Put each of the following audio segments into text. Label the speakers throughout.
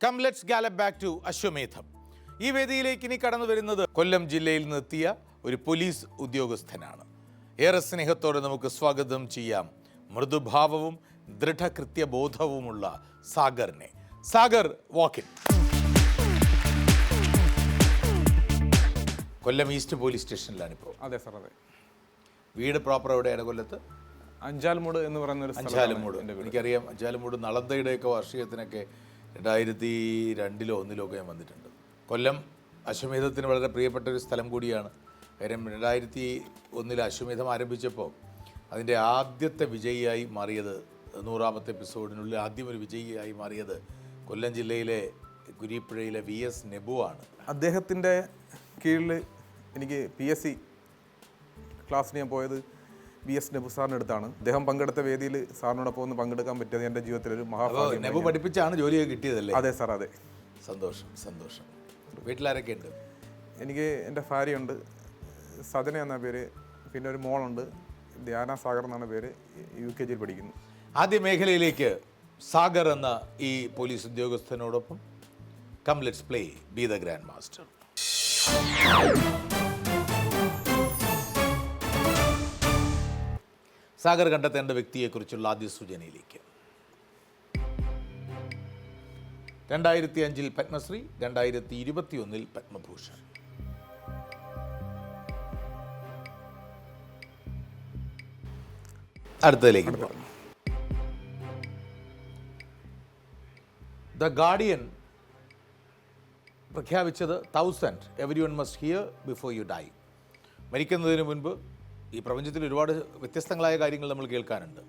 Speaker 1: Come let's gallop back to Ashwamedham ഈ വേദിയിലേക്ക് ഇനി കടന്നു വരുന്നത് കൊല്ലം ജില്ലയിൽ നിന്നെത്തിയ ഒരു പോലീസ് ഉദ്യോഗസ്ഥനാണ്. ഏറെ സ്നേഹത്തോടെ നമുക്ക് സ്വാഗതം ചെയ്യാം. മൃദുഭാവവും ദൃഢകൃത്യബോധവുമുള്ള സാഗറിനെ. സാഗർ വാക്കിൻ കൊല്ലം ഈസ്റ്റ് പോലീസ് സ്റ്റേഷനിലാണ് ഇപ്പോൾ.
Speaker 2: അതെ സാർ അതെ.
Speaker 1: വീട് പ്രോപ്പർ എവിടെയാണ് കൊല്ലത്ത്?
Speaker 2: അഞ്ചാലുമൂട് എന്ന് പറയുന്ന ഒരു
Speaker 1: അഞ്ചാലുമൂട്. എനിക്കറിയാം അഞ്ചാലുമൂട് നളന്തയുടെയൊക്കെ വാർഷികത്തിനൊക്കെ രണ്ടായിരത്തി രണ്ടിലോ ഒന്നിലോ ഒക്കെ ഞാൻ വന്നിട്ടുണ്ട്. കൊല്ലം അശ്വമേധത്തിന് വളരെ പ്രിയപ്പെട്ട ഒരു സ്ഥലം കൂടിയാണ്. കാര്യം രണ്ടായിരത്തി ഒന്നിൽ അശ്വമേധം ആരംഭിച്ചപ്പോൾ അതിന്റെ ആദ്യത്തെ വിജയിയായി മാറിയത് നൂറാമത്തെ എപ്പിസോഡിനുള്ളിൽ ആദ്യം ഒരു വിജയിയായി മാറിയത് കൊല്ലം ജില്ലയിലെ കുരിപ്പുഴയിലെ വി എസ് നെബു ആണ്.
Speaker 2: അദ്ദേഹത്തിന്റെ കീഴിൽ എനിക്ക് പി എസ് സി ക്ലാസ്സിന് ഞാൻ പോയത് ബി എസ് നെബു സാറിന്റെ അടുത്താണ്. അദ്ദേഹം പങ്കെടുത്ത വേദിയിൽ സാറിനോടൊപ്പം ഒന്ന് പങ്കെടുക്കാൻ പറ്റിയത് എന്റെ ജീവിതത്തിൽ
Speaker 1: ഒരു
Speaker 2: മഹാഭാഗ്യം
Speaker 1: നെബു പഠിപ്പിച്ചാണ് ജോലിയൊക്കെ കിട്ടിയതല്ലേ?
Speaker 2: അതെ സാർ അതെ.
Speaker 1: സന്തോഷം സന്തോഷം. വീട്ടിലാരൊക്കെ ഉണ്ട്
Speaker 2: എനിക്ക് എന്റെ ഭാര്യയുണ്ട്. സജന എന്ന പേര് പിന്നെ ഒരു മോളുണ്ട്. ധ്യാന സാഗർ എന്നാണ് പേര് യു കെ ജിയിൽ പഠിക്കുന്നു.
Speaker 1: ആദ്യ മേഖലയിലേക്ക് സാഗർ എന്ന ഈ police ഉദ്യോഗസ്ഥനോടൊപ്പം come let's play be the grand master Sagar കണ്ടെത്തേണ്ട വ്യക്തിയെക്കുറിച്ചുള്ള ആദ്യ സൂചനയിലേക്ക്. രണ്ടായിരത്തി അഞ്ചിൽ പത്മശ്രീ രണ്ടായിരത്തി ഇരുപത്തിയൊന്നിൽ പത്മഭൂഷൺ. അടുത്തതിലേക്ക് ദ ഗാർഡിയൻ പ്രഖ്യാപിച്ചത് thousand every one must hear before you die മരിക്കുന്നതിന് മുൻപ് ഈ പ്രപഞ്ചത്തിൽ ഒരുപാട് വ്യത്യസ്തങ്ങളായ കാര്യങ്ങൾ നമ്മൾ കേൾക്കാനുണ്ട്.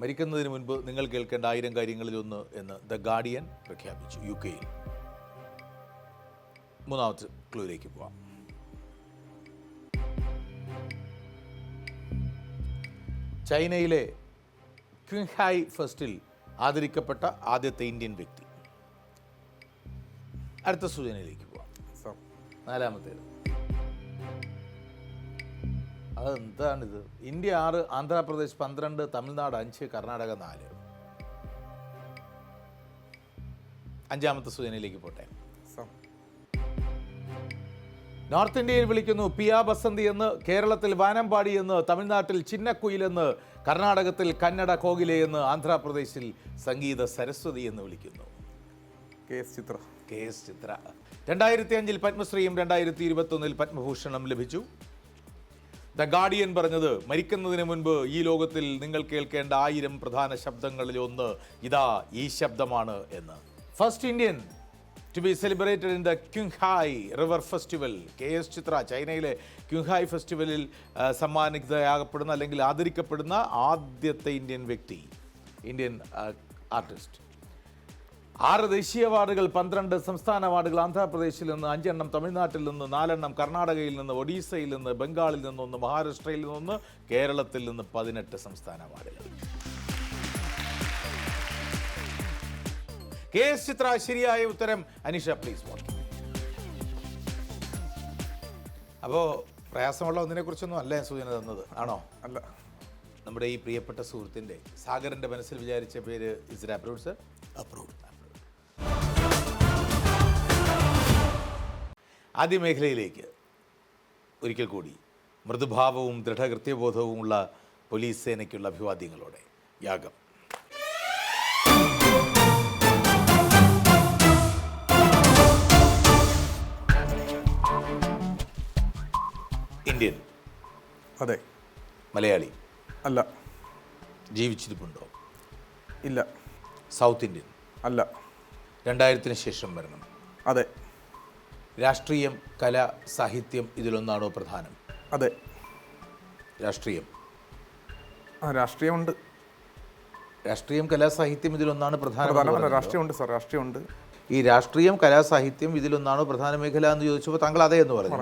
Speaker 1: മരിക്കുന്നതിന് മുൻപ് നിങ്ങൾ കേൾക്കേണ്ട ആയിരം കാര്യങ്ങളിലൊന്ന് എന്ന് ദ ഗാർഡിയൻ പ്രഖ്യാപിച്ചു യു കെയിൽ മൂന്നാമത്തെ ക്ലൂയിലേക്ക് പോവാം. ചൈനയിലെ ക്വിങ്ഹായ് ഫെസ്റ്റിൽ ആദരിക്കപ്പെട്ട ആദ്യത്തെ ഇന്ത്യൻ വ്യക്തി. അടുത്ത സൂചനയിലേക്ക് പോവാം. നാലാമത്തേത്. അതെന്താണിത്? ഇന്ത്യ ആറ് ആന്ധ്രാപ്രദേശ് പന്ത്രണ്ട് തമിഴ്നാട് അഞ്ച് കർണാടക നാല്. അഞ്ചാമത്തെ സൂചനയിലേക്ക് പോട്ടെ. നോർത്ത് ഇന്ത്യയിൽ വിളിക്കുന്നു പിയ ബസന്തി എന്ന് കേരളത്തിൽ വാനമ്പാടി എന്ന് തമിഴ്നാട്ടിൽ ചിന്നക്കുയിൽ എന്ന് കർണാടകത്തിൽ കന്നഡ കോകിലെ എന്ന് ആന്ധ്രാപ്രദേശിൽ സംഗീത സരസ്വതി എന്ന് വിളിക്കുന്നു.
Speaker 2: K S Chithra.
Speaker 1: K S Chithra. രണ്ടായിരത്തി അഞ്ചിൽ പത്മശ്രീയും രണ്ടായിരത്തി ഇരുപത്തൊന്നിൽ പത്മഭൂഷണം ലഭിച്ചു. ദ ഗാർഡിയൻ പറഞ്ഞത് മരിക്കുന്നതിന് മുൻപ് ഈ ലോകത്തിൽ നിങ്ങൾ കേൾക്കേണ്ട ആയിരം പ്രധാന ശബ്ദങ്ങളിൽ ഒന്ന് ഇതാ ഈ ശബ്ദമാണ് എന്ന്. First Indian to be celebrated in the Qinghai river festival K S Chithra ചൈനയിലെ ക്യുങ്ഹായ് ഫെസ്റ്റിവലിൽ സമ്മാനിതയാകപ്പെടുന്ന അല്ലെങ്കിൽ ആദരിക്കപ്പെടുന്ന ആദ്യത്തെ ഇന്ത്യൻ വ്യക്തി ഇന്ത്യൻ ആർട്ടിസ്റ്റ് ആറ് ദേശീയ അവാർഡുകൾ പന്ത്രണ്ട് സംസ്ഥാന അവാർഡുകൾ ആന്ധ്രാപ്രദേശിൽ നിന്ന് അഞ്ചെണ്ണം തമിഴ്നാട്ടിൽ നിന്ന് നാലെണ്ണം കർണാടകയിൽ നിന്ന് ഒഡീസയിൽ നിന്ന് ബംഗാളിൽ നിന്നൊന്ന് മഹാരാഷ്ട്രയിൽ നിന്നൊന്ന് കേരളത്തിൽ നിന്ന് പതിനെട്ട് സംസ്ഥാന അവാർഡുകൾ. കെ എസ് ചിത്ര ശരിയായ ഉത്തരം. അനിഷ പ്ലീസ് അപ്പോൾ പ്രയാസമുള്ള ഒന്നിനെ കുറിച്ചൊന്നും അല്ല സൂചന തന്നത്? ആണോ?
Speaker 2: അല്ല.
Speaker 1: നമ്മുടെ ഈ പ്രിയപ്പെട്ട സുഹൃത്തിന്റെ സാഗറിന്റെ മനസ്സിൽ വിചാരിച്ച പേര് ഇസ് അപ്രൂവ് സർ അപ്രൂവ് ആദ്യ മേഖലയിലേക്ക് ഒരിക്കൽ കൂടി മൃദുഭാവവും ദൃഢകൃത്യബോധവുമുള്ള പോലീസ് സേനയ്ക്കുള്ള അഭിവാദ്യങ്ങളോടെ യാഗം. ഇന്ത്യൻ
Speaker 2: അതെ.
Speaker 1: മലയാളി
Speaker 2: അല്ല.
Speaker 1: ജീവിച്ചിരിപ്പുണ്ടോ?
Speaker 2: ഇല്ല.
Speaker 1: സൗത്ത് ഇന്ത്യൻ
Speaker 2: അല്ല.
Speaker 1: രണ്ടായിരത്തിന് ശേഷം വരണം.
Speaker 2: അതെ.
Speaker 1: രാഷ്ട്രീയം കല സാഹിത്യം ഇതിലൊന്നാണോ പ്രധാനം?
Speaker 2: അതെ.
Speaker 1: രാഷ്ട്രീയം.
Speaker 2: ആ രാഷ്ട്രീയമുണ്ട്.
Speaker 1: രാഷ്ട്രീയം കലാസാഹിത്യം ഇതിലൊന്നാണ് പ്രധാനം.
Speaker 2: രാഷ്ട്രീയമുണ്ട് സാർ രാഷ്ട്രീയമുണ്ട്.
Speaker 1: ഈ രാഷ്ട്രീയം കലാസാഹിത്യം ഇതിലൊന്നാണോ പ്രധാന മേഖല എന്ന് ചോദിച്ചപ്പോൾ താങ്കൾ അതേ എന്ന് പറഞ്ഞു.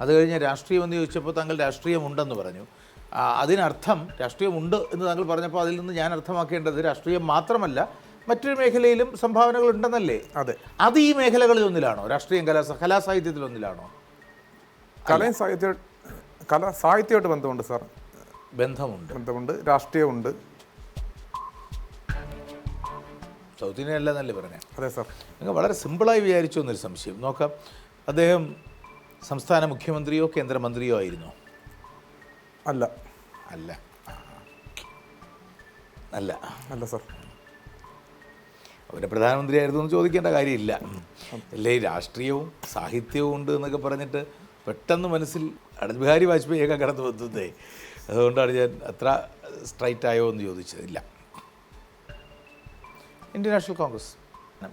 Speaker 1: അത് കഴിഞ്ഞ് രാഷ്ട്രീയം എന്ന് ചോദിച്ചപ്പോൾ താങ്കൾ രാഷ്ട്രീയം ഉണ്ടെന്ന് പറഞ്ഞു അതിനർത്ഥം രാഷ്ട്രീയമുണ്ട് എന്ന് താങ്കൾ പറഞ്ഞപ്പോൾ അതിൽ നിന്ന് ഞാൻ അർത്ഥമാക്കേണ്ടത് രാഷ്ട്രീയം മാത്രമല്ല മറ്റൊരു മേഖലയിലും സംഭാവനകൾ ഉണ്ടെന്നല്ലേ
Speaker 2: അതെ.
Speaker 1: അത് ഈ മേഖലകളിൽ ഒന്നിലാണോ രാഷ്ട്രീയം കലാ കലാസാഹിത്യത്തിൽ ഒന്നിലാണോ
Speaker 2: കലയും സാഹിത്യ കല സാഹിത്യമായിട്ട് ബന്ധമുണ്ട് സാർ.
Speaker 1: ബന്ധമുണ്ട്.
Speaker 2: ബന്ധമുണ്ട് രാഷ്ട്രീയമുണ്ട്.
Speaker 1: സൗത്ത് ഇന്ത്യൻ അല്ല എന്നല്ലേ പറഞ്ഞത്
Speaker 2: അതെ സാർ.
Speaker 1: നിങ്ങൾ വളരെ സിമ്പിളായി വിചാരിച്ചു എന്നൊരു സംശയം. നോക്കാം. അദ്ദേഹം സംസ്ഥാന മുഖ്യമന്ത്രിയോ കേന്ദ്രമന്ത്രിയോ ആയിരുന്നോ?
Speaker 2: അല്ല.
Speaker 1: അല്ല. അല്ല.
Speaker 2: അല്ല സാർ.
Speaker 1: അവരെ പ്രധാനമന്ത്രിയായിരുന്നു എന്ന് ചോദിക്കേണ്ട കാര്യമില്ല. അല്ലേ? രാഷ്ട്രീയവും സാഹിത്യവും ഉണ്ട് എന്നൊക്കെ പറഞ്ഞിട്ട് പെട്ടെന്ന് മനസ്സിൽ അടൽ ബിഹാരി വാജ്പേയിയൊക്കെ കടന്നു വന്നതേ. അതുകൊണ്ടാണ് ഞാൻ അത്ര സ്ട്രൈറ്റ് ആയോ എന്ന് ചോദിച്ചതില്ല. Indian national Congress?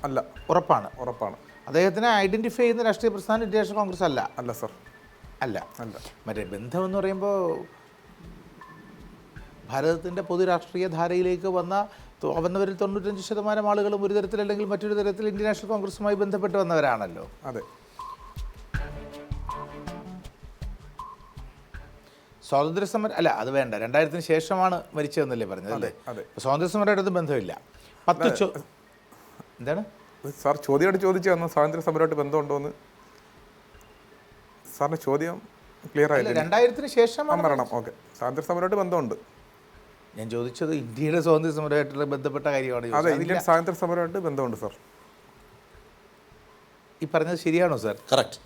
Speaker 2: അല്ല
Speaker 1: ഉറപ്പാണ്
Speaker 2: ഉറപ്പാണ്.
Speaker 1: അദ്ദേഹത്തിനെ ഐഡന്റിഫൈ ചെയ്യുന്ന രാഷ്ട്രീയ പ്രസ്ഥാനം ഇന്ത്യൻ നാഷണൽ കോൺഗ്രസ് അല്ല.
Speaker 2: അല്ല സർ.
Speaker 1: അല്ല.
Speaker 2: അല്ല.
Speaker 1: മറ്റേ ബന്ധം എന്ന് പറയുമ്പോൾ ഭാരതത്തിന്റെ പൊതു രാഷ്ട്രീയ ധാരയിലേക്ക് വന്ന വന്നവരിൽ തൊണ്ണൂറ്റഞ്ച് ശതമാനം ആളുകളും ഒരു തരത്തിലല്ലെങ്കിൽ മറ്റൊരു തരത്തിൽ ഇന്ത്യൻ നാഷണൽ കോൺഗ്രസുമായി ബന്ധപ്പെട്ട് വന്നവരാണല്ലോ.
Speaker 2: അതെ.
Speaker 1: സ്വാതന്ത്ര്യ സമരം അല്ല അത് വേണ്ട. രണ്ടായിരത്തിന് ശേഷമാണ് മരിച്ചതെന്നല്ലേ പറഞ്ഞത് അല്ലേ? സ്വാതന്ത്ര്യ സമരമായിട്ട് ബന്ധമില്ല. പത്ത് ചോ എന്താണ്?
Speaker 2: സാർ ചോദ്യമായിട്ട് ചോദിച്ചു തന്നു സ്വാതന്ത്ര്യ സമരമായിട്ട് ബന്ധമുണ്ടോ എന്ന് സാറിന് ചോദ്യം ക്ലിയർ ആയില്ല
Speaker 1: രണ്ടായിരത്തിന് ശേഷം
Speaker 2: മരണം ഓക്കെ. സ്വാതന്ത്ര്യ സമരമായിട്ട് ബന്ധമുണ്ട്.
Speaker 1: ഞാൻ ചോദിച്ചത് ഇന്ത്യയുടെ സ്വാതന്ത്ര്യ സമരമായിട്ടുള്ള ബന്ധപ്പെട്ട കാര്യമാണ്
Speaker 2: അതെ
Speaker 1: ചോദിച്ചത്.
Speaker 2: ഇന്ത്യൻ സ്വാതന്ത്ര്യ സമരമായിട്ട് ബന്ധമുണ്ട് സാർ.
Speaker 1: ഈ പറഞ്ഞത് ശരിയാണോ സാർ?
Speaker 3: കറക്റ്റ്.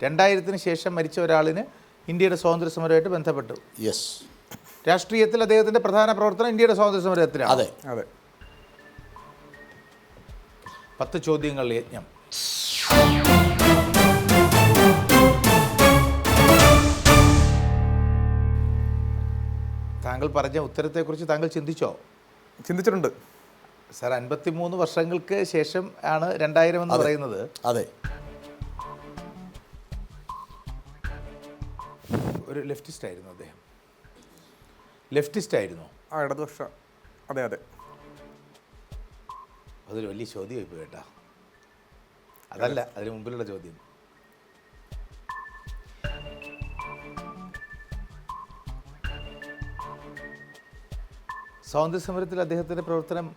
Speaker 1: രണ്ടായിരത്തിന് ശേഷം മരിച്ച ഒരാളിന് ഇന്ത്യയുടെ സ്വാതന്ത്ര്യ സമരമായിട്ട് ബന്ധപ്പെട്ടു.
Speaker 3: യെസ്
Speaker 1: രാഷ്ട്രീയത്തിൽ അദ്ദേഹത്തിന്റെ പ്രധാന പ്രവർത്തനം ഇന്ത്യയുടെ സ്വാതന്ത്ര്യ സമരത്തിലാണ്
Speaker 3: അതെ.
Speaker 2: അതെ.
Speaker 1: പത്ത് ചോദ്യങ്ങൾ യജ്ഞം. താങ്കൾ പറഞ്ഞ ഉത്തരത്തെക്കുറിച്ച് താങ്കൾ ചിന്തിച്ചോ?
Speaker 2: ചിന്തിച്ചിട്ടുണ്ട്.
Speaker 1: സാർ അൻപത്തിമൂന്ന് വർഷങ്ങൾക്ക് ശേഷം ആണ് രണ്ടായിരം എന്ന് പറയുന്നത്.
Speaker 3: അതെ.
Speaker 1: ഒരു ലെഫ്റ്റിസ്റ്റ് ആയിരുന്നു അദ്ദേഹം. ലെഫ്റ്റിസ്റ്റ് ആയിരുന്നു.
Speaker 2: ആ ഇടതുപക്ഷ. അതെ അതെ.
Speaker 1: അതൊരു വലിയ ചോദ്യമായി ഇപ്പോൾ കേട്ടാ. അതല്ല അതിന് മുമ്പിലുള്ള ചോദ്യം. സ്വാതന്ത്ര്യ സമരത്തിൽ അദ്ദേഹത്തിന്റെ പ്രവർത്തനം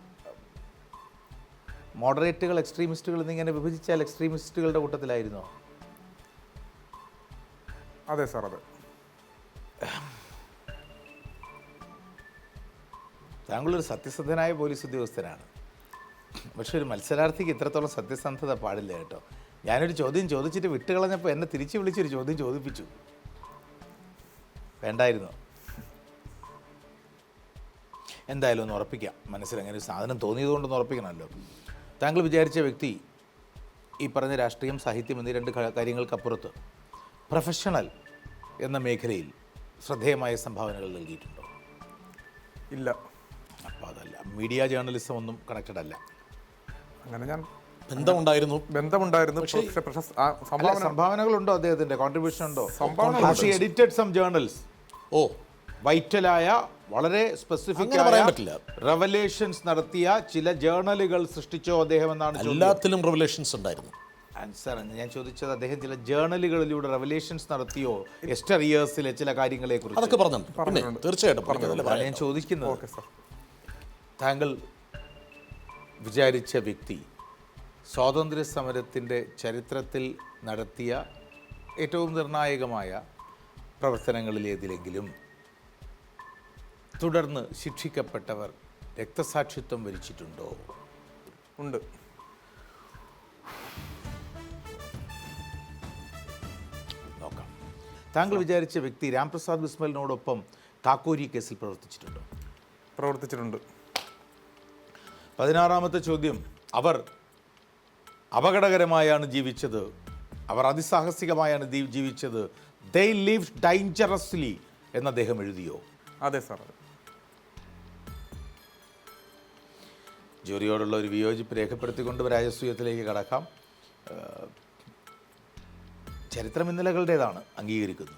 Speaker 1: മോഡറേറ്റുകൾ എക്സ്ട്രീമിസ്റ്റുകൾ എന്നിങ്ങനെ വിഭജിച്ചാൽ എക്സ്ട്രീമിസ്റ്റുകളുടെ കൂട്ടത്തിലായിരുന്നോ?
Speaker 2: അതെ സാർ അതെ.
Speaker 1: താങ്കളൊരു സത്യസന്ധനായ പോലീസ് ഉദ്യോഗസ്ഥനാണ്. പക്ഷെ ഒരു മത്സരാർത്ഥിക്ക് ഇത്രത്തോളം സത്യസന്ധത പാടില്ല കേട്ടോ. ഞാനൊരു ചോദ്യം ചോദിച്ചിട്ട് വിട്ടുകളഞ്ഞപ്പോൾ എന്നെ തിരിച്ചു വിളിച്ചൊരു ചോദ്യം ചോദിപ്പിച്ചു. വേണ്ടായിരുന്നു. എന്തായാലും ഒന്ന് ഉറപ്പിക്കാം. മനസ്സിൽ അങ്ങനെ ഒരു സാധനം തോന്നിയതുകൊണ്ടൊന്ന് ഉറപ്പിക്കണമല്ലോ. താങ്കൾ വിചാരിച്ച വ്യക്തി ഈ പറഞ്ഞ രാഷ്ട്രീയം സാഹിത്യം എന്നീ രണ്ട് കാര്യങ്ങൾക്കപ്പുറത്ത് പ്രൊഫഷണൽ എന്ന മേഖലയിൽ ശ്രദ്ധേയമായ സംഭാവനകൾ നൽകിയിട്ടുണ്ടോ?
Speaker 2: ഇല്ല.
Speaker 1: അപ്പോൾ അതല്ല. മീഡിയ ജേർണലിസം ഒന്നും കണക്റ്റഡ് അല്ല.
Speaker 2: അങ്ങനെ ഞാൻ
Speaker 3: ബന്ധമുണ്ടായിരുന്നു.
Speaker 2: ബന്ധമുണ്ടായിരുന്നു. പക്ഷേ
Speaker 1: സംഭാവനകളുണ്ടോ അദ്ദേഹത്തിന്റെ? കോൺട്രിബ്യൂഷൻ ഉണ്ടോ?
Speaker 2: സംഭാവന
Speaker 1: എഡിറ്റഡ് സം ജേർണൽസ്
Speaker 3: ഓ
Speaker 1: വൈറ്റലായ വളരെ സ്പെസിഫിക്
Speaker 3: പറയാൻ പറ്റില്ല.
Speaker 1: റെവലേഷൻസ് നടത്തിയ ചില ജേർണലുകൾ സൃഷ്ടിച്ചോ അദ്ദേഹം എന്നാണ്
Speaker 3: എല്ലാത്തിലും റെവലേഷൻസ് ഉണ്ടായിരുന്നു.
Speaker 1: ആൻസർ ഞാൻ ചോദിച്ചത് അദ്ദേഹം ചില ജേർണലുകളിലൂടെ റെവലേഷൻസ് നടത്തിയോ? എസ്റ്റർ ഇയേഴ്സിലെ ചില കാര്യങ്ങളെ കുറിച്ച്
Speaker 3: അതൊക്കെ പറഞ്ഞു? തീർച്ചയായിട്ടും
Speaker 1: ഞാൻ ചോദിക്കുന്നത്.
Speaker 2: Okay sir.
Speaker 1: താങ്കൾ വിചാരിച്ച വ്യക്തി സ്വാതന്ത്ര്യ സമരത്തിന്റെ ചരിത്രത്തിൽ നടത്തിയ ഏറ്റവും നിർണായകമായ പ്രവർത്തനങ്ങളിൽ ഏതിലെങ്കിലും തുടർന്ന് ശിക്ഷിക്കപ്പെട്ടവർ രക്തസാക്ഷിത്വം വരിച്ചിട്ടുണ്ടോ?
Speaker 2: ഉണ്ട്.
Speaker 1: നോക്കാം. താങ്കൾ വിചാരിച്ച വ്യക്തി രാംപ്രസാദ് ബിസ്മലിനോടൊപ്പം താക്കോരി കേസിൽ പ്രവർത്തിച്ചിട്ടുണ്ടോ?
Speaker 2: പ്രവർത്തിച്ചിട്ടുണ്ട്.
Speaker 1: പതിനാറാമത്തെ ചോദ്യം. അവർ അപകടകരമായാണ് ജീവിച്ചത്. അവർ അതിസാഹസികമായാണ് ജീവിച്ചത്. ദേ ലിവ് ഡൈഞ്ചറസ്ലി എന്ന് അദ്ദേഹം എഴുതിയോ?
Speaker 2: അതെ സാർ അതെ
Speaker 1: ജോലിയോടുള്ള ഒരു വിയോജിപ്പ് രേഖപ്പെടുത്തിക്കൊണ്ട് രാജസ്വീയത്തിലേക്ക് കടക്കാം. ചരിത്രം ഇന്നലകളുടേതാണ് അംഗീകരിക്കുന്നു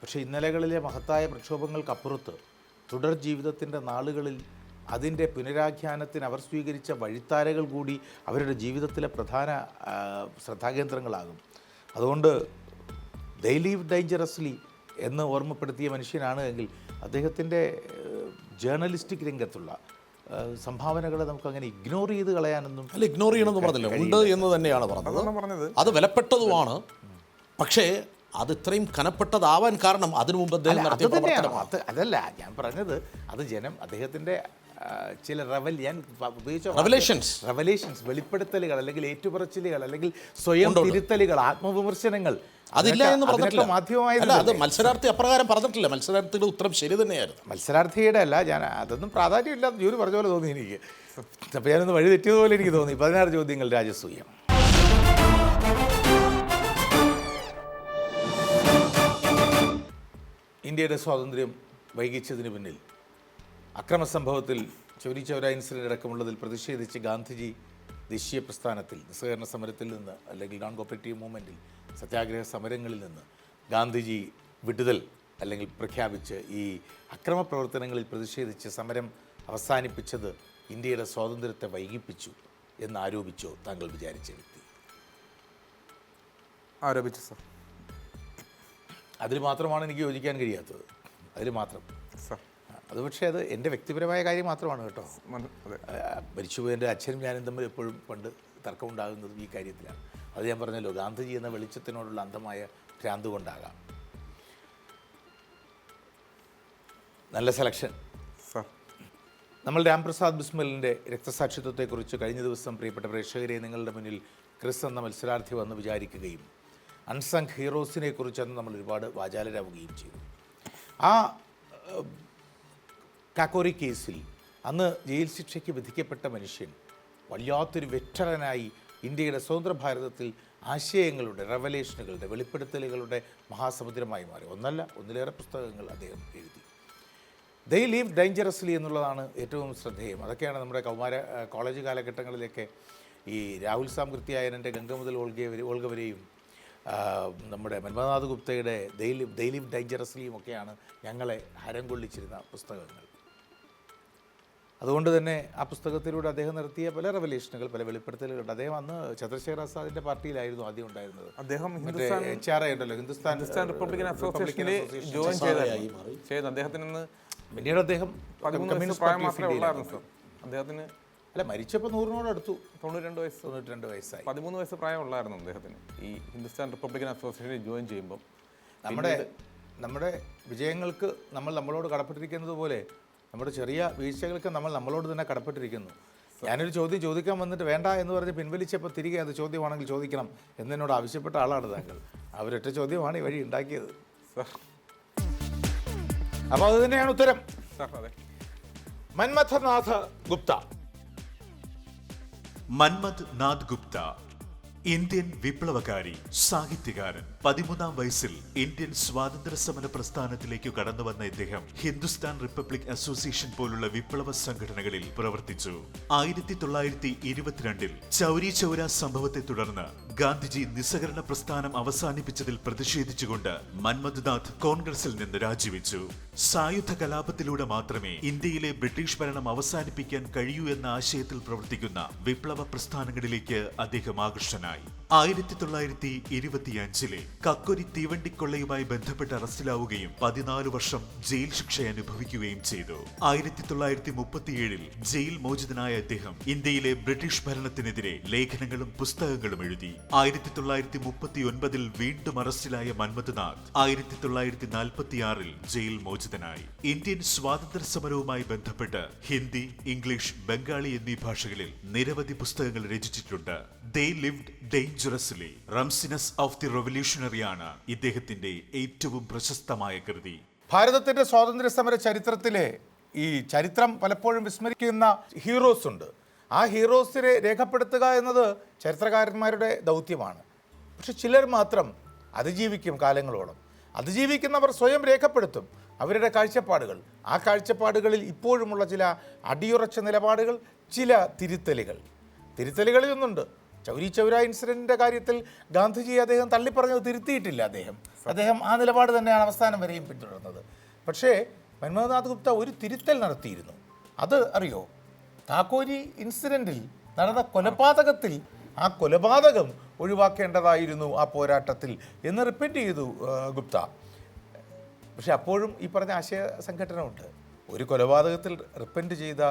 Speaker 1: പക്ഷേ ഇന്നലകളിലെ മഹത്തായ പ്രക്ഷോഭങ്ങൾക്കപ്പുറത്ത് തുടർ ജീവിതത്തിന്റെ നാളുകളിൽ അതിന്റെ പുനരാഖ്യാനത്തിന് അവർ സ്വീകരിച്ച വഴിത്താരകൾ കൂടി അവരുടെ ജീവിതത്തിലെ പ്രധാന ശ്രദ്ധാകേന്ദ്രങ്ങളാകും. അതുകൊണ്ട് ഡെയിലി ഡേഞ്ചറസ്ലി എന്ന് ഓർമ്മപ്പെടുത്തിയ മനുഷ്യനാണ് എങ്കിൽ അദ്ദേഹത്തിന്റെ ജേർണലിസ്റ്റിക് രംഗത്തുള്ള സംഭാവനകളെ നമുക്ക് അങ്ങനെ ഇഗ്നോർ ചെയ്ത് കളയാനൊന്നും
Speaker 3: അല്ല ഇഗ്നോർ ചെയ്യണമെന്ന് പറഞ്ഞില്ല. ഉണ്ട് എന്ന് തന്നെയാണ് പറഞ്ഞത്. അത് വിലപ്പെട്ടതുമാണ്. പക്ഷേ അത് ഇത്രയും കനപ്പെട്ടതാവാൻ കാരണം അതിനു മുമ്പ് അദ്ദേഹം നടത്തിയ പ്രവർത്തനമാണ്.
Speaker 1: അതല്ല ഞാൻ പറഞ്ഞത് അത് ജനം അദ്ദേഹത്തിന്റെ ചില റവൽ ഞാൻ ഉപയോഗിച്ച
Speaker 3: റവലേഷൻസ്
Speaker 1: റെവലേഷൻസ് വെളിപ്പെടുത്തലുകൾ അല്ലെങ്കിൽ ഏറ്റുപറച്ചിലുകൾ അല്ലെങ്കിൽ സ്വയം തിരുത്തലുകൾ ആത്മവിമർശനങ്ങൾ
Speaker 3: അതില്ല എന്ന് പറഞ്ഞിട്ടില്ല. മാധ്യമമായില്ല അത് മത്സരാർത്ഥി അപ്രകാരം പറഞ്ഞിട്ടില്ല. മത്സരാർത്ഥിയുടെ ഉത്തരം ശരി തന്നെയായിരുന്നു.
Speaker 1: മത്സരാർത്ഥിയുടെ അല്ല ഞാൻ അതൊന്നും പ്രാധാന്യമില്ല ജോലി പറഞ്ഞ പോലെ തോന്നി എനിക്ക്. അപ്പോൾ ഞാനൊന്ന് വഴി തെറ്റിയതുപോലെ എനിക്ക് തോന്നി. പതിനാറ് ചോദ്യങ്ങൾ രാജസൂയം. ഇന്ത്യയുടെ സ്വാതന്ത്ര്യം വൈകിച്ചതിന് പിന്നിൽ അക്രമ സംഭവത്തിൽ ചൗരി ചൗര ഇൻസിഡന്റ് അടക്കമുള്ളതിൽ പ്രതിഷേധിച്ച് ഗാന്ധിജി ദേശീയ പ്രസ്ഥാനത്തിൽ നിസ്സഹകരണ സമരത്തിൽ നിന്ന് അല്ലെങ്കിൽ നോൺ കോപ്പറേറ്റീവ് മൂവ്മെന്റിൽ സത്യാഗ്രഹ സമരങ്ങളിൽ നിന്ന് ഗാന്ധിജി വിടുതൽ അല്ലെങ്കിൽ പ്രഖ്യാപിച്ച് ഈ അക്രമ പ്രവർത്തനങ്ങളിൽ പ്രതിഷേധിച്ച് സമരം അവസാനിപ്പിച്ചത് ഇന്ത്യയുടെ സ്വാതന്ത്ര്യത്തെ വൈകിപ്പിച്ചു എന്ന് ആരോപിച്ചോ താങ്കൾ വിചാരിച്ച വ്യക്തി?
Speaker 2: ആരോപിച്ചു സർ.
Speaker 1: അതിൽ മാത്രമാണ് എനിക്ക് യോജിക്കാൻ കഴിയാത്തത്. അതിൽ മാത്രം.
Speaker 2: സർ.
Speaker 1: അത് പക്ഷേ അത് എന്റെ വ്യക്തിപരമായ കാര്യം മാത്രമാണ് കേട്ടോ. മരിച്ചുപോയ എന്റെ അച്ഛനും ഞാനും തമ്മിൽ എപ്പോഴും പണ്ട് തർക്കമുണ്ടാകുന്നതും ഈ കാര്യത്തിലാണ്. അത് ഞാൻ പറഞ്ഞല്ലോ ഗാന്ധിജി എന്ന വെളിച്ചത്തിനോടുള്ള അന്ധമായ ഭ്രാന്ത് കൊണ്ടാകാം. നല്ല സെലക്ഷൻ നമ്മൾ രാംപ്രസാദ് ബിസ്മലിന്റെ രക്തസാക്ഷിത്വത്തെക്കുറിച്ച് കഴിഞ്ഞ ദിവസം പ്രിയപ്പെട്ട പ്രേക്ഷകരെ നിങ്ങളുടെ മുന്നിൽ ക്രിസ് എന്ന മത്സരാർത്ഥി വന്ന് വിചാരിക്കുകയും അൺസങ് ഹീറോസിനെ കുറിച്ച് അന്ന് നമ്മൾ ഒരുപാട് വാചാലരാവുകയും ചെയ്തു. ആ കാക്കോറി കേസിൽ അന്ന് ജയിൽ ശിക്ഷയ്ക്ക് വിധിക്കപ്പെട്ട മനുഷ്യൻ വല്ലാത്തൊരു വെറ്ററനായി ഇന്ത്യയുടെ സ്വതന്ത്ര ഭാരതത്തിൽ ആശയങ്ങളുടെ റെവലേഷനുകളുടെ വെളിപ്പെടുത്തലുകളുടെ മഹാസമുദ്രമായി മാറി. ഒന്നല്ല ഒന്നിലേറെ പുസ്തകങ്ങൾ അദ്ദേഹം എഴുതി. ദൈ ലീവ് ഡേഞ്ചറസ്ലി എന്നുള്ളതാണ് ഏറ്റവും ശ്രദ്ധേയം. അതൊക്കെയാണ് നമ്മുടെ കൗമാര കോളേജ് കാലഘട്ടങ്ങളിലൊക്കെ ഈ രാഹുൽ സാംകൃത്യായനന്റെ ഗംഗ മുതൽ ഓൾഗ ഓൾഗവരെയും ഓൾഗ വരെയും നമ്മുടെ മന്മനാഥ് ഗുപ്തയുടെ ദേ ലീവ് ഡേഞ്ചറസ്ലിയും ഒക്കെയാണ് ഞങ്ങളെ ഹരം കൊള്ളിച്ചിരുന്ന പുസ്തകങ്ങൾ. അതുകൊണ്ട് തന്നെ ആ പുസ്തകത്തിലൂടെ അദ്ദേഹം നടത്തിയ പല റെവലേഷനുകൾ പല വെളിപ്പെടുത്തലുകളുണ്ട്. അദ്ദേഹം അന്ന് ചന്ദ്രശേഖർ ആസാദിന്റെ പാർട്ടിയിലായിരുന്നു ആദ്യം ഉണ്ടായിരുന്നത്.
Speaker 2: അദ്ദേഹം
Speaker 1: എച്ച് ആർ ഐ ഉണ്ടല്ലോ ഹിന്ദുസ്ഥാൻ
Speaker 2: ഹിന്ദുസ്ഥാൻ റിപ്പബ്ലിക്കൻ അസോസിയേഷനിൽ ജോയിൻ ചെയ്തു. അദ്ദേഹത്തിന്
Speaker 1: പിന്നീട് അദ്ദേഹം
Speaker 2: അദ്ദേഹത്തിന്
Speaker 1: അല്ല മരിച്ചപ്പോൾ നൂറിനോട് അടുത്തു.
Speaker 2: തൊണ്ണൂറ്റി രണ്ട് വയസ്സ്.
Speaker 1: തൊണ്ണൂറ്റി രണ്ട് വയസ്സായി.
Speaker 2: പതിമൂന്ന് വയസ്സ് പ്രായമുള്ളായിരുന്നു അദ്ദേഹത്തിന്. ഈ ഹിന്ദുസ്ഥാൻ റിപ്പബ്ലിക്കൻ അസോസിയേഷനിൽ ജോയിൻ ചെയ്യുമ്പോൾ
Speaker 1: നമ്മുടെ നമ്മുടെ വിജയങ്ങൾക്ക് നമ്മൾ നമ്മളോട് കടപ്പെട്ടിരിക്കുന്നത് പോലെ നമ്മുടെ ചെറിയ വീഴ്ചകൾക്ക് നമ്മൾ നമ്മളോട് തന്നെ കടപ്പെട്ടിരിക്കുന്നു. ഞാനൊരു ചോദ്യം ചോദിക്കാൻ വന്നിട്ട് വേണ്ട എന്ന് പറഞ്ഞ് പിൻവലിച്ചപ്പോൾ തിരികെ അത് ചോദ്യമാണെങ്കിൽ ചോദിക്കണം എന്നോട് ആവശ്യപ്പെട്ട ആളാണ് താങ്കൾ. അവരൊറ്റ ചോദ്യമാണ് ഈ വഴി ഉണ്ടാക്കിയത്. അപ്പോൾ അത് തന്നെയാണ് ഉത്തരം. മന്മഥനാഥ ഗുപ്ത.
Speaker 4: മന്മഥ് നാഥ് ഗുപ്ത ഇന്ത്യൻ വിപ്ലവകാരി സാഹിത്യകാരൻ. പതിമൂന്നാം വയസ്സിൽ ഇന്ത്യൻ സ്വാതന്ത്ര്യ സമര പ്രസ്ഥാനത്തിലേക്ക് കടന്നുവന്ന ഇദ്ദേഹം ഹിന്ദുസ്ഥാൻ റിപ്പബ്ലിക് അസോസിയേഷൻ പോലുള്ള വിപ്ലവ സംഘടനകളിൽ പ്രവർത്തിച്ചു. ആയിരത്തി തൊള്ളായിരത്തി ഇരുപത്തിരണ്ടിൽ ചൗരി ചൗര സംഭവത്തെ തുടർന്ന് ഗാന്ധിജി നിസ്സഹകരണ പ്രസ്ഥാനം അവസാനിപ്പിച്ചതിൽ പ്രതിഷേധിച്ചുകൊണ്ട് മൻമഥ്നാഥ് കോൺഗ്രസിൽ നിന്ന് രാജിവെച്ചു. സായുധ കലാപത്തിലൂടെ മാത്രമേ ഇന്ത്യയിലെ ബ്രിട്ടീഷ് ഭരണം അവസാനിപ്പിക്കാൻ കഴിയൂ എന്ന ആശയത്തിൽ പ്രവർത്തിക്കുന്ന വിപ്ലവ പ്രസ്ഥാനങ്ങളിലേക്ക് അദ്ദേഹം ആകർഷനായി ആയിരത്തി തൊള്ളായിരത്തി ഇരുപത്തിയഞ്ചിലെ കക്കൊരി തീവണ്ടിക്കൊള്ളയുമായി ബന്ധപ്പെട്ട് അറസ്റ്റിലാവുകയും പതിനാല് വർഷം ജയിൽ ശിക്ഷ അനുഭവിക്കുകയും ചെയ്തു. ആയിരത്തി തൊള്ളായിരത്തി മുപ്പത്തിയേഴിൽ ജയിൽ മോചിതനായ അദ്ദേഹം ഇന്ത്യയിലെ ബ്രിട്ടീഷ് ഭരണത്തിനെതിരെ ലേഖനങ്ങളും പുസ്തകങ്ങളും എഴുതി. ആയിരത്തി തൊള്ളായിരത്തി മുപ്പത്തി ഒൻപതിൽ വീണ്ടും അറസ്റ്റിലായ മന്മഥനാഥ് ആയിരത്തി തൊള്ളായിരത്തി നാൽപ്പത്തിയാറിൽ ജയിൽ മോചിതനായി. ഇന്ത്യൻ സ്വാതന്ത്ര്യ സമരവുമായി ബന്ധപ്പെട്ട് ഹിന്ദി ഇംഗ്ലീഷ് ബംഗാളി എന്നീ ഭാഷകളിൽ നിരവധി പുസ്തകങ്ങൾ രചിച്ചിട്ടുണ്ട്. They lived dangerously reminiscences of the റെവല്യൂഷണറിയാണ് ഇദ്ദേഹത്തിന്റെ ഏറ്റവും പ്രശസ്തമായ കൃതി.
Speaker 1: ഭാരതത്തിന്റെ സ്വാതന്ത്ര്യ സമര ചരിത്രത്തിലെ ഈ ചരിത്രം പലപ്പോഴും വിസ്മരിക്കുന്ന ഹീറോസ് ഉണ്ട്. ആ ഹീറോസിനെ രേഖപ്പെടുത്തുക എന്നത് ചരിത്രകാരന്മാരുടെ ദൗത്യമാണ്. പക്ഷെ ചിലർ മാത്രം അതിജീവിക്കും കാലങ്ങളോളം. അതിജീവിക്കുന്നവർ സ്വയം രേഖപ്പെടുത്തും അവരുടെ കാഴ്ചപ്പാടുകൾ. ആ കാഴ്ചപ്പാടുകളിൽ ഇപ്പോഴുമുള്ള ചില അടിയുറച്ച നിലപാടുകൾ ചില തിരുത്തലുകൾ. തിരുത്തലുകളിൽ ഒന്നുണ്ട് ചൗരി ചൗര ഇൻസിഡന്റിന്റെ കാര്യത്തിൽ ഗാന്ധിജി അദ്ദേഹം തള്ളിപ്പറഞ്ഞത് തിരുത്തിയിട്ടില്ല അദ്ദേഹം. അദ്ദേഹം ആ നിലപാട് തന്നെയാണ് അവസാനം വരെയും പിന്തുടർന്നത്. പക്ഷേ മൻമോഹൻനാഥ് ഗുപ്ത ഒരു തിരുത്തൽ നടത്തിയിരുന്നു. അത് അറിയോ? താക്കോരി ഇൻസിഡന്റിൽ നടന്ന കൊലപാതകത്തിൽ ആ കൊലപാതകം ഒഴിവാക്കേണ്ടതായിരുന്നു ആ പോരാട്ടത്തിൽ എന്ന് റിപ്പീറ്റ് ചെയ്തു ഗുപ്ത. പക്ഷെ അപ്പോഴും ഈ പറഞ്ഞ ആശയ സംഘടനമുണ്ട് ഒരു കൊലപാതകത്തിൽ റിപ്പന്റ് ചെയ്ത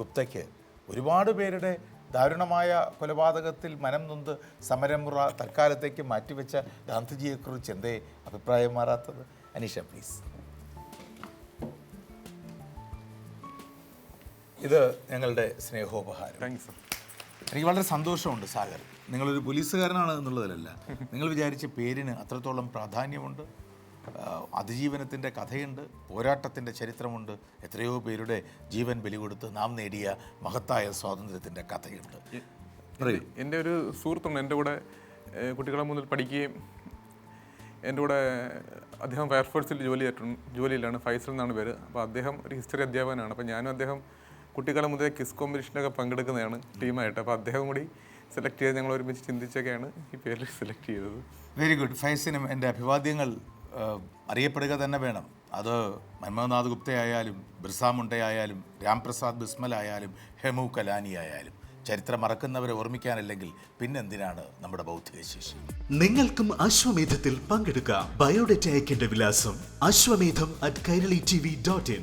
Speaker 1: ഗുപ്തയ്ക്ക് ഒരുപാട് പേരുടെ ദാരുണമായ കൊലപാതകത്തിൽ മനം നൊന്ത് സമരമുറ തൽക്കാലത്തേക്ക് മാറ്റിവെച്ച ഗാന്ധിജിയെക്കുറിച്ച് എന്തേ അഭിപ്രായം മാറാത്തത്? അനീഷ പ്ലീസ് ഇത് ഞങ്ങളുടെ സ്നേഹോപഹാരം. എനിക്ക് വളരെ സന്തോഷമുണ്ട് സാഗർ. നിങ്ങളൊരു പോലീസുകാരനാണ് എന്നുള്ളതിലല്ല നിങ്ങൾ വിചാരിച്ച പേരിന് അത്രത്തോളം പ്രാധാന്യമുണ്ട്. അതിജീവനത്തിന്റെ കഥയുണ്ട് പോരാട്ടത്തിന്റെ ചരിത്രമുണ്ട് എത്രയോ പേരുടെ ജീവൻ ബലി കൊടുത്ത് നാം നേടിയ മഹത്തായ സ്വാതന്ത്ര്യത്തിന്റെ കഥയുണ്ട്.
Speaker 2: എന്റെ ഒരു സുഹൃത്തുണ്ട് എന്റെ കൂടെ കുട്ടികളെ മുതൽ പഠിക്കുകയും എന്റെ കൂടെ അദ്ദേഹം ഫയർഫോഴ്സിൽ ജോലി ജോലിയിലാണ് ഫൈസൽ എന്നാണ് പേര്. അപ്പോൾ അദ്ദേഹം ഒരു ഹിസ്റ്ററി അധ്യാപകനാണ്. അപ്പോൾ ഞാനും അദ്ദേഹം കുട്ടികളെ മുതലേ ക്വിസ് കോമ്പറ്റീഷനൊക്കെ പങ്കെടുക്കുന്നതാണ് ടീമായിട്ട്. അപ്പോൾ അദ്ദേഹം കൂടി സെലക്ട് ചെയ്ത് ഞങ്ങൾ ഒരുമിച്ച് ചിന്തിച്ചൊക്കെയാണ് ഈ പേരിൽ സെലക്ട് ചെയ്തത്.
Speaker 1: വെരി ഗുഡ് ഫൈസിനും എന്റെ അഭിവാദ്യങ്ങൾ അറിയപ്പെടുക തന്നെ വേണം. അത് മന്മഥനാഥ് ഗുപ്തയായാലും ബിർസ മുണ്ടയായാലും രാംപ്രസാദ് ബിസ്മൽ ആയാലും ഹെമു കലാനി ആയാലും ചരിത്രം മറക്കുന്നവരെ ഓർമ്മിക്കാനല്ലെങ്കിൽ പിന്നെന്തിനാണ് നമ്മുടെ ബൗദ്ധിക ശേഷി?
Speaker 4: നിങ്ങൾക്കും അശ്വമേധത്തിൽ പങ്കെടുക്കാം. ബയോഡേറ്റ അയക്കേണ്ട വിലാസം Ashwamedham at Kairali T V dot in